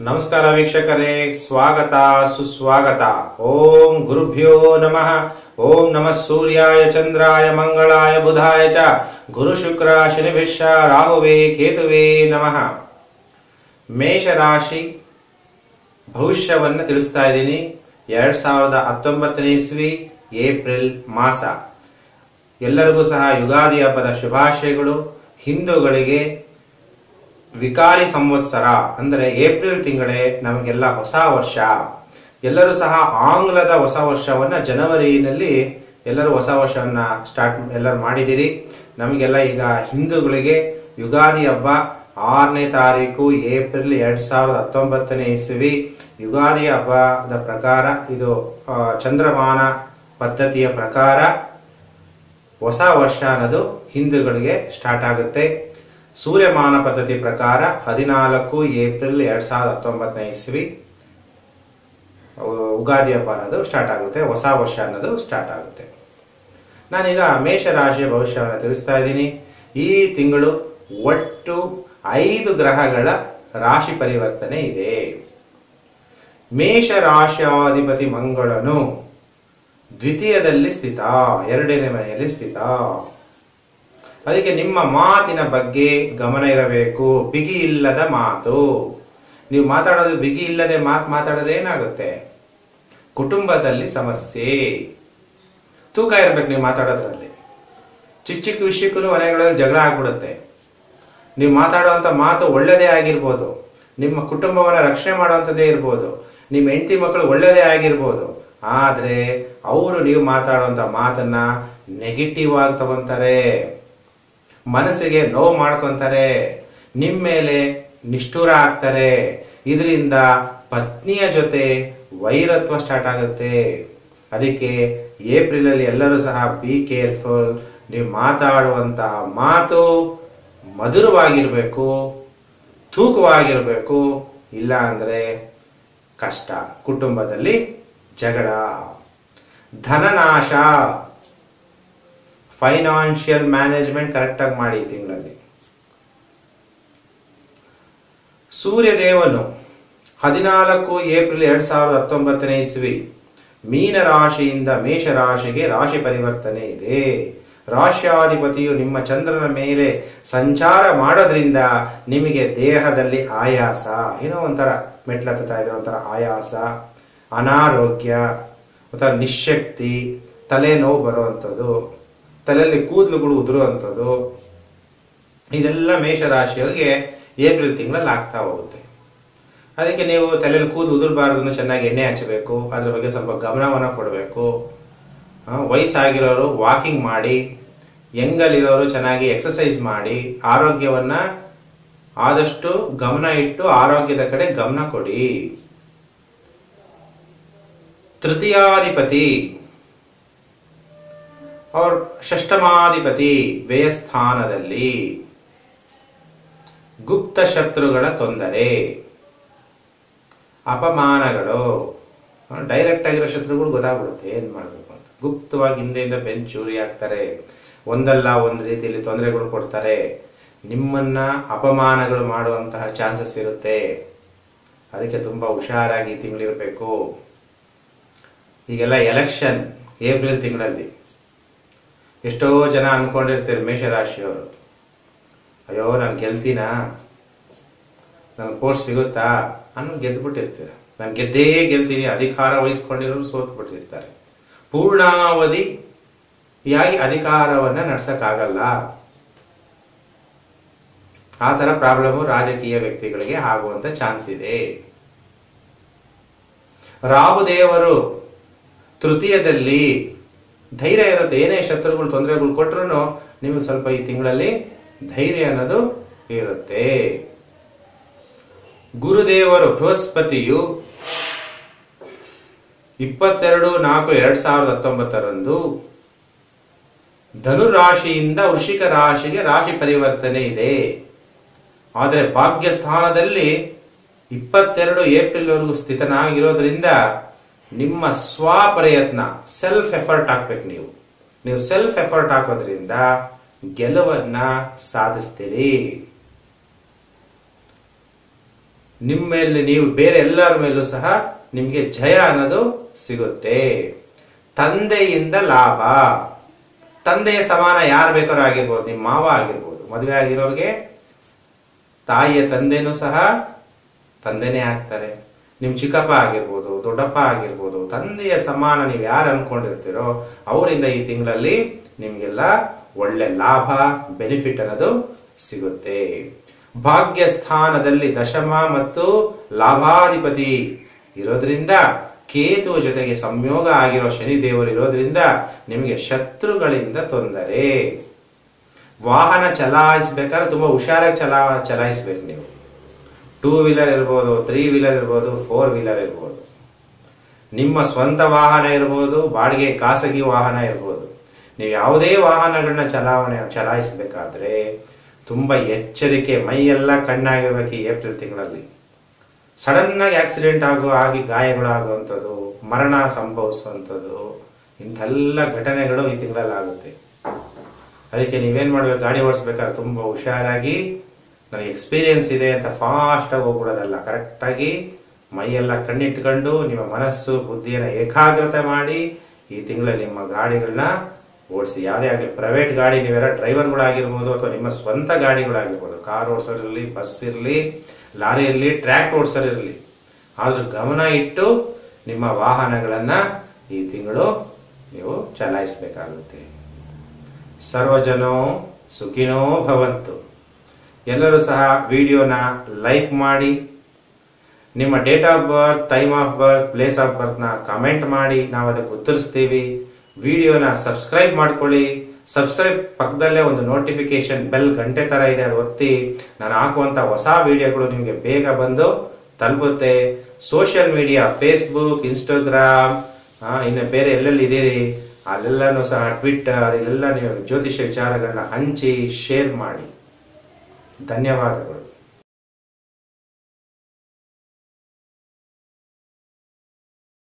ನಮಸ್ಕಾರ ವೀಕ್ಷಕರೇ, ಸ್ವಾಗತ, ಸುಸ್ವಾಗತ. ಓಂ ಗುರುಭ್ಯೋ ನಮಃ. ಓಂ ನಮಃ ಸೂರ್ಯಾಯ, ಚಂದ್ರಾಯ, ಮಂಗಳಾಯ, ಬುಧಾಯ ಚ. ಗುರು ಶುಕ್ರ ಶನಿಭಿಷ ರಾಹುವೇ, ಕೇತುವೇ ನಮಃ. ಮೇಷರಾಶಿ ಭವಿಷ್ಯವನ್ನು ತಿಳಿಸ್ತಾ ಇದ್ದೀನಿ. ಎರಡ್ ಸಾವಿರದ ಹತ್ತೊಂಬತ್ತನೇ ಇಸ್ವಿ, ಏಪ್ರಿಲ್ ಮಾಸ. ಎಲ್ಲರಿಗೂ ಸಹ ಯುಗಾದಿ ಹಬ್ಬದ ಶುಭಾಶಯಗಳು. ಹಿಂದೂಗಳಿಗೆ ವಿಕಾರಿ ಸಂವತ್ಸರ ಅಂದರೆ ಏಪ್ರಿಲ್ ತಿಂಗಳೇ ನಮಗೆಲ್ಲ ಹೊಸ ವರ್ಷ. ಎಲ್ಲರೂ ಸಹ ಆಂಗ್ಲದ ಹೊಸ ವರ್ಷವನ್ನ ಜನವರಿನಲ್ಲಿ ಎಲ್ಲರೂ ಹೊಸ ವರ್ಷವನ್ನ ಸ್ಟಾರ್ಟ್ ಎಲ್ಲರೂ ಮಾಡಿದಿರಿ. ನಮಗೆಲ್ಲ ಈಗ ಹಿಂದೂಗಳಿಗೆ ಯುಗಾದಿ ಹಬ್ಬ ಆರನೇ ತಾರೀಕು ಏಪ್ರಿಲ್ ಎರಡ್ ಸಾವಿರದ ಹತ್ತೊಂಬತ್ತನೇ ಇಸ್ವಿ. ಯುಗಾದಿ ಹಬ್ಬದ ಪ್ರಕಾರ ಇದು ಚಂದ್ರಮಾನ ಪದ್ಧತಿಯ ಪ್ರಕಾರ ಹೊಸ ವರ್ಷ ಅನ್ನೋದು ಹಿಂದೂಗಳಿಗೆ ಸ್ಟಾರ್ಟ್ ಆಗುತ್ತೆ. ಸೂರ್ಯಮಾನ ಪದ್ಧತಿ ಪ್ರಕಾರ ಹದಿನಾಲ್ಕು ಏಪ್ರಿಲ್ ಎರಡ್ ಸಾವಿರದ ಹತ್ತೊಂಬತ್ತನೇ ಇಸ್ವಿ ಉಗಾದಿ ಹಬ್ಬ ಅನ್ನೋದು ಸ್ಟಾರ್ಟ್ ಆಗುತ್ತೆ, ಹೊಸ ವರ್ಷ ಅನ್ನೋದು ಸ್ಟಾರ್ಟ್ ಆಗುತ್ತೆ. ನಾನೀಗ ಮೇಷರಾಶಿಯ ಭವಿಷ್ಯವನ್ನು ತಿಳಿಸ್ತಾ ಇದ್ದೀನಿ. ಈ ತಿಂಗಳು ಒಟ್ಟು ಐದು ಗ್ರಹಗಳ ರಾಶಿ ಪರಿವರ್ತನೆ ಇದೆ. ಮೇಷ ರಾಶಿಯಾಧಿಪತಿ ಮಂಗಳನು ದ್ವಿತೀಯದಲ್ಲಿ ಸ್ಥಿತ, ಎರಡನೇ ಮನೆಯಲ್ಲಿ ಸ್ಥಿತ. ಅದಕ್ಕೆ ನಿಮ್ಮ ಮಾತಿನ ಬಗ್ಗೆ ಗಮನ ಇರಬೇಕು. ಬಿಗಿ ಇಲ್ಲದ ಮಾತು. ನೀವು ಮಾತಾಡೋದು ಬಿಗಿ ಇಲ್ಲದೆ ಮಾತು ಮಾತಾಡಿದ್ರೆ ಏನಾಗುತ್ತೆ? ಕುಟುಂಬದಲ್ಲಿ ಸಮಸ್ಯೆ. ತೂಕ ಇರಬೇಕು ನೀವು ಮಾತಾಡೋದ್ರಲ್ಲಿ. ಚಿಕ್ಕ ಚಿಕ್ಕ ವಿಷಯಕ್ಕೂ ಮನೆಗಳಲ್ಲಿ ಜಗಳ ಆಗ್ಬಿಡುತ್ತೆ. ನೀವು ಮಾತಾಡುವಂತ ಮಾತು ಒಳ್ಳೆಯದೇ ಆಗಿರ್ಬೋದು. ನಿಮ್ಮ ಕುಟುಂಬವನ್ನು ರಕ್ಷಣೆ ಮಾಡುವಂಥದ್ದೇ ಇರ್ಬೋದು. ನಿಮ್ಮ ಹೆಂಡತಿ ಮಕ್ಕಳು ಒಳ್ಳೆಯದೇ ಆಗಿರ್ಬೋದು. ಆದರೆ ಅವರು ನೀವು ಮಾತಾಡುವಂಥ ಮಾತನ್ನ ನೆಗೆಟಿವ್ ಆಗಿ ತಗೊಂತಾರೆ. ಮನಸ್ಸಿಗೆ ನೋವು ಮಾಡ್ಕೊಂತಾರೆ ನಿಮ್ಮ ಮೇಲೆ ನಿಷ್ಠುರ ಆಗ್ತಾರೆ, ಇದರಿಂದ ಪತ್ನಿಯ ಜೊತೆ ವೈರತ್ವ ಸ್ಟಾರ್ಟ್ ಆಗುತ್ತೆ. ಅದಕ್ಕೆ ಏಪ್ರಿಲ್ ಅಲ್ಲಿ ಎಲ್ಲರೂ ಸಹ ಬಿ ಕೇರ್ಫುಲ್ ನೀವು ಮಾತಾಡುವಂತಹ ಮಾತು ಮಧುರವಾಗಿರಬೇಕು, ತೂಕವಾಗಿರಬೇಕು, ಇಲ್ಲ ಅಂದರೆ ಕಷ್ಟ. ಕುಟುಂಬದಲ್ಲಿ ಜಗಳ. ಧನನಾಶ. ಫೈನಾನ್ಷಿಯಲ್ ಮ್ಯಾನೇಜ್ಮೆಂಟ್ ಕರೆಕ್ಟಾಗಿ ಮಾಡಿ ತಿಂಗಳಲ್ಲಿ. ಸೂರ್ಯದೇವನು ಹದಿನಾಲ್ಕು ಏಪ್ರಿಲ್ ಎರಡ್ ಸಾವಿರದ ಹತ್ತೊಂಬತ್ತನೇ ಇಸ್ವಿ ಮೀನ ರಾಶಿಯಿಂದ ಮೇಷ ರಾಶಿಗೆ ರಾಶಿ ಪರಿವರ್ತನೆ ಇದೆ. ರಾಶ್ಯಾಧಿಪತಿಯು ನಿಮ್ಮ ಚಂದ್ರನ ಮೇಲೆ ಸಂಚಾರ ಮಾಡೋದ್ರಿಂದ ನಿಮಗೆ ದೇಹದಲ್ಲಿ ಆಯಾಸ. ಏನೋ ಒಂಥರ ಮೆಟ್ಲತ್ತಾ ಇದ್ರೆ ಒಂಥರ ಆಯಾಸ, ಅನಾರೋಗ್ಯ, ಒಂಥರ ನಿಶಕ್ತಿ ತಲೆನೋವು ಬರುವಂಥದ್ದು. ತಲೆಯಲ್ಲಿ ಕೂದಲುಗಳು ಉದುರುವಂಥದ್ದು ಇದೆಲ್ಲ ಮೇಷರಾಶಿಯವರಿಗೆ ಏಪ್ರಿಲ್ ತಿಂಗಳಲ್ಲಿ ಆಗ್ತಾ ಹೋಗುತ್ತೆ. ಅದಕ್ಕೆ ನೀವು ತಲೆಯಲ್ಲಿ ಕೂದಲು ಉದುರಬಾರ್ದು ಚೆನ್ನಾಗಿ ಎಣ್ಣೆ ಹಚ್ಚಬೇಕು. ಅದ್ರ ಬಗ್ಗೆ ಸ್ವಲ್ಪ ಗಮನವನ್ನು ಕೊಡಬೇಕು. ವಯಸ್ಸಾಗಿರೋರು ವಾಕಿಂಗ್ ಮಾಡಿ, ಯಂಗಲ್ಲಿರೋರು ಚೆನ್ನಾಗಿ ಎಕ್ಸಸೈಸ್ ಮಾಡಿ, ಆರೋಗ್ಯವನ್ನು ಆದಷ್ಟು ಗಮನ ಇಟ್ಟು ಆರೋಗ್ಯದ ಕಡೆ ಗಮನ ಕೊಡಿ. ತೃತೀಯಾಧಿಪತಿ और ಷಷ್ಟಮಾಧಿಪತಿ ವ್ಯಯಸ್ಥಾನದಲ್ಲಿ ಗುಪ್ತ ಶತ್ರುಗಳ ತೊಂದರೆ, ಅಪಮಾನಗಳು ಡೈರೆಕ್ಟ್ ಆಗಿರೋ ಶತ್ರುಗಳು ಗೊತ್ತಾಗ್ಬಿಡುತ್ತೆ, ಏನ್ ಮಾಡಬೇಕು ಅಂತ. ಗುಪ್ತವಾಗಿ ಹಿಂದೆಯಿಂದ ಬೆಂಚೂರಿ ಚೂರಿ ಹಾಕ್ತಾರೆ, ಒಂದಲ್ಲ ಒಂದು ರೀತಿಯಲ್ಲಿ ತೊಂದರೆಗಳು ಕೊಡ್ತಾರೆ, ನಿಮ್ಮನ್ನ ಅಪಮಾನಗಳು ಮಾಡುವಂತಹ ಚಾನ್ಸಸ್ ಇರುತ್ತೆ. ಅದಕ್ಕೆ ತುಂಬಾ ಹುಷಾರಾಗಿ ತಿಂಗಳಿರ್ಬೇಕು. ಈಗೆಲ್ಲ ಎಲೆಕ್ಷನ್ ಏಪ್ರಿಲ್ ತಿಂಗಳಲ್ಲಿ. ಎಷ್ಟೋ ಜನ ಅನ್ಕೊಂಡಿರ್ತಾರೆ ಮೇಷರಾಶಿಯವರು. ಅಯ್ಯೋ, ನಾನು ಗೆಲ್ತೀನಾ? ನನ್ನ ಕೋರ್ಸ್ ಸಿಗುತ್ತಾ? ಅನ್ನೋ ಗೆದ್ಬಿಟ್ಟಿರ್ತೀರ. ನಾನು ಗೆದ್ದೇ ಗೆಲ್ತೀನಿ, ಅಧಿಕಾರ ವಹಿಸ್ಕೊಂಡಿರೋರು ಸೋತ್ಬಿಟ್ಟಿರ್ತಾರೆ. ಬಿಟ್ಟಿರ್ತಾರೆ ಪೂರ್ಣಾವಧಿಯಾಗಿ ಅಧಿಕಾರವನ್ನ ನಡ್ಸೋಕ್ಕಾಗಲ್ಲ. ಆ ತರ ಪ್ರಾಬ್ಲಮ್ಮು ರಾಜಕೀಯ ವ್ಯಕ್ತಿಗಳಿಗೆ ಆಗುವಂತ ಚಾನ್ಸ್ ಇದೆ. ರಾಹುದೇವರು ತೃತೀಯದಲ್ಲಿ ಧೈರ್ಯ ಇರುತ್ತೆ. ಏನೇ ಶತ್ರುಗಳು ತೊಂದರೆಗಳು ಕೊಟ್ಟರು ನಿಮಗೆ ಸ್ವಲ್ಪ ಈ ತಿಂಗಳಲ್ಲಿ ಧೈರ್ಯ ಅನ್ನೋದು ಇರುತ್ತೆ. ಗುರುದೇವರು ಬೃಹಸ್ಪತಿಯು ಇಪ್ಪತ್ತೆರಡು ನಾಲ್ಕು ಎರಡ್ ಸಾವಿರದ ಹತ್ತೊಂಬತ್ತರಂದು ಧನುರಾಶಿಯಿಂದ ವೃಷಿಕ ರಾಶಿಗೆ ರಾಶಿ ಪರಿವರ್ತನೆ ಇದೆ. ಆದರೆ ಭಾಗ್ಯ ಸ್ಥಾನದಲ್ಲಿ ಇಪ್ಪತ್ತೆರಡು ಏಪ್ರಿಲ್ ವರೆಗೂ ಸ್ಥಿತನಾಗಿರೋದ್ರಿಂದ ನಿಮ್ಮ ಸ್ವ ಪ್ರಯತ್ನ ಸೆಲ್ಫ್ ಎಫರ್ಟ್ ಹಾಕ್ಬೇಕು ನೀವು. ನೀವು ಸೆಲ್ಫ್ ಎಫರ್ಟ್ ಹಾಕೋದ್ರಿಂದ ಗೆಲುವನ್ನ ಸಾಧಿಸ್ತೀರಿ. ನಿಮ್ಮ ಮೇಲೆ ನೀವು ಬೇರೆ ಎಲ್ಲರ ಮೇಲೂ ಸಹ ನಿಮಗೆ ಜಯ ಅನ್ನೋದು ಸಿಗುತ್ತೆ. ತಂದೆಯಿಂದ ಲಾಭ. ತಂದೆಯ ಸಮಾನ ಯಾರು ಬೇಕಾದ್ರೂ ಆಗಿರ್ಬೋದು, ನಿಮ್ಮ ಮಾವ ಆಗಿರ್ಬೋದು, ಮದುವೆ ಆಗಿರೋರಿಗೆ ತಾಯಿಯ ತಂದೆನೂ ಸಹ ತಂದೆನೇ ಆಗ್ತಾರೆ. ನಿಮ್ ಚಿಕ್ಕಪ್ಪ ಆಗಿರ್ಬೋದು, ದೊಡ್ಡಪ್ಪ ಆಗಿರ್ಬೋದು, ತಂದೆಯ ಸಮಾನ ನೀವು ಯಾರು ಅನ್ಕೊಂಡಿರ್ತೀರೋ ಅವರಿಂದ ಈ ತಿಂಗಳಲ್ಲಿ ನಿಮಗೆಲ್ಲ ಒಳ್ಳೆ ಲಾಭ, ಬೆನಿಫಿಟ್ ಅನ್ನೋದು ಸಿಗುತ್ತೆ. ಭಾಗ್ಯ ಸ್ಥಾನದಲ್ಲಿ ದಶಮ ಮತ್ತು ಲಾಭಾಧಿಪತಿ ಇರೋದ್ರಿಂದ ಕೇತು ಜೊತೆಗೆ ಸಂಯೋಗ ಆಗಿರೋ ಶನಿ ದೇವರು ಇರೋದ್ರಿಂದ ನಿಮಗೆ ಶತ್ರುಗಳಿಂದ ತೊಂದರೆ. ವಾಹನ ಚಲಾಯಿಸ್ಬೇಕಾದ್ರೆ ತುಂಬಾ ಹುಷಾರಾಗಿ ಚಲಾ, ಚಲಾಯಿಸ್ಬೇಕು ನೀವು. ಟೂ ವೀಲರ್ ಇರ್ಬೋದು ತ್ರೀ ವೀಲರ್ ಇರ್ಬೋದು ಫೋರ್ ವೀಲರ್ ಇರ್ಬೋದು. ನಿಮ್ಮ ಸ್ವಂತ ವಾಹನ ಇರ್ಬೋದು, ಬಾಡಿಗೆ ಖಾಸಗಿ ವಾಹನ ಇರ್ಬೋದು. ನೀವು ಯಾವುದೇ ವಾಹನಗಳನ್ನ ಚಲಾವಣೆ, ಚಲಾಯಿಸಬೇಕಾದ್ರೆ ತುಂಬಾ ಎಚ್ಚರಿಕೆ, ಮೈಯೆಲ್ಲ ಕಣ್ಣಾಗಿರ್ಬೇಕು ಈ ಏಪ್ರಿಲ್ ತಿಂಗಳಲ್ಲಿ. ಸಡನ್ ಆಗಿ ಆಕ್ಸಿಡೆಂಟ್ ಆಗೋ ಆಗಿ ಗಾಯಗಳಾಗುವಂಥದ್ದು ಮರಣ ಸಂಭವಿಸುವಂಥದ್ದು, ಇಂಥೆಲ್ಲ ಘಟನೆಗಳು ಈ ತಿಂಗಳಲ್ಲಿ ಆಗುತ್ತೆ ಅದಕ್ಕೆ ನೀವೇನು ಮಾಡಬೇಕು, ಗಾಡಿ ಓಡಿಸ್ಬೇಕಾದ್ರೆ ತುಂಬ ಹುಷಾರಾಗಿ ನನಗೆ ಎಕ್ಸ್ಪೀರಿಯನ್ಸ್ ಇದೆ ಅಂತ ಫಾಸ್ಟ್ ಆಗಿ ಹೋಗ್ಬಿಡೋದಲ್ಲ. ಕರೆಕ್ಟಾಗಿ ಮೈಯೆಲ್ಲ ಕಣ್ಣಿಟ್ಕೊಂಡು ನಿಮ್ಮ ಮನಸ್ಸು ಬುದ್ಧಿಯನ್ನು ಏಕಾಗ್ರತೆ ಮಾಡಿ ಈ ತಿಂಗಳಲ್ಲಿ ನಿಮ್ಮ ಗಾಡಿಗಳನ್ನ ಓಡಿಸಿ. ಯಾವುದೇ ಆಗಲಿ ಪ್ರೈವೇಟ್ ಗಾಡಿ, ನೀವೆಲ್ಲ ಡ್ರೈವರ್ಗಳಾಗಿರ್ಬೋದು ಅಥವಾ ನಿಮ್ಮ ಸ್ವಂತ ಗಾಡಿಗಳಾಗಿರ್ಬೋದು ಕಾರ್ ಓಡಿಸೋರಿರಲಿ ಬಸ್ ಇರಲಿ ಲಾರಿ ಇರಲಿ ಟ್ರ್ಯಾಕ್ ಓಡಿಸೋರಿರಲಿ ಆದರೂ ಗಮನ ಇಟ್ಟು ನಿಮ್ಮ ವಾಹನಗಳನ್ನು ಈ ತಿಂಗಳು ನೀವು ಚಲಾಯಿಸಬೇಕಾಗುತ್ತೆ. ಸರ್ವಜನೋ ಸುಖಿನೋ ಭವಂತು. ಎಲ್ಲರೂ ಸಹ ವಿಡಿಯೋನ ಲೈಕ್ ಮಾಡಿ, ನಿಮ್ಮ date of birth, time of birth, place of ಬರ್ತ್ನ comment ಮಾಡಿ, ನಾವು ಅದಕ್ಕೆ ಉತ್ತರಿಸ್ತೀವಿ. ವಿಡಿಯೋನ ಸಬ್ಸ್ಕ್ರೈಬ್ ಮಾಡ್ಕೊಳ್ಳಿ. ಸಬ್ಸ್ಕ್ರೈಬ್ ಪಕ್ಕದಲ್ಲೇ ಒಂದು ನೋಟಿಫಿಕೇಶನ್ ಬೆಲ್ ಗಂಟೆ ತರ ಇದೆ, ಅದು ಒತ್ತಿ. ನಾನು ಹಾಕುವಂಥ ಹೊಸ ವಿಡಿಯೋಗಳು ನಿಮಗೆ ಬೇಗ ಬಂದು ತಲುಪುತ್ತೆ. ಸೋಷಿಯಲ್ ಮೀಡಿಯಾ, ಫೇಸ್ಬುಕ್, ಇನ್ಸ್ಟಾಗ್ರಾಮ್ ಇನ್ನು ಬೇರೆ ಎಲ್ಲೆಲ್ಲಿ ಇದ್ದೀರಿ, ಅಲ್ಲೆಲ್ಲನೂ ಸಹ ಟ್ವಿಟ್ಟರ್ ಇಲ್ಲೆಲ್ಲ ನೀವು ಜ್ಯೋತಿಷ್ಯ ವಿಚಾರಗಳನ್ನ ಹಂಚಿ ಶೇರ್ ಮಾಡಿ. ಧನ್ಯವಾದಗಳು